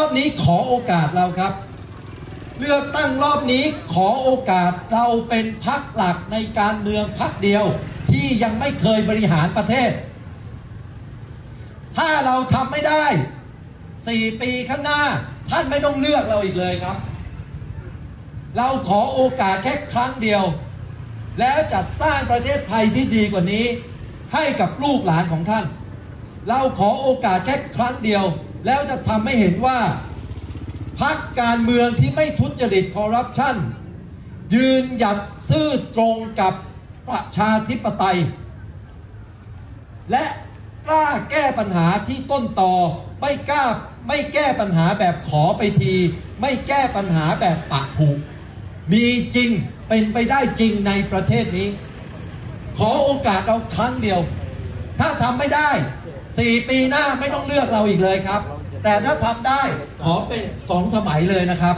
อบนี้ขอโอกาสเราครับ เลือกตั้งรอบนี้ขอโอกาสเราเป็นพักหลักในการเมืองพักเดียวที่ยังไม่เคยบริหารประเทศ ถ้าเราทำไม่ได้สี่ปีข้างหน้า ท่านไม่ต้องเลือกเราอีกเลยครับ เราขอโอกาสแค่ครั้งเดียว แล้วจะสร้างประเทศไทยที่ดีกว่านี้ ให้กับลูกหลานของท่าน เราขอโอกาสแค่ครั้งเดียว แล้วจะทำให้เห็นว่าพักการเมืองที่ไม่ทุจริตคอร์รัปชันยืนหยัดซื่อตรงกับประชาธิปไตย และกล้าแก้ปัญหาที่ต้นตอไม่กล้าไม่แก้ปัญหาแบบขอไปที ไม่แก้ปัญหาแบบปะผูก มีจริงเป็นไปได้จริงในประเทศนี้ ขอโอกาสเราครั้งเดียว ถ้าทำไม่ได้ สี่ปีหน้าไม่ต้องเลือกเราอีกเลยครับ แต่ถ้าทำได้ขอเป็นสองสมัยเลยนะครับ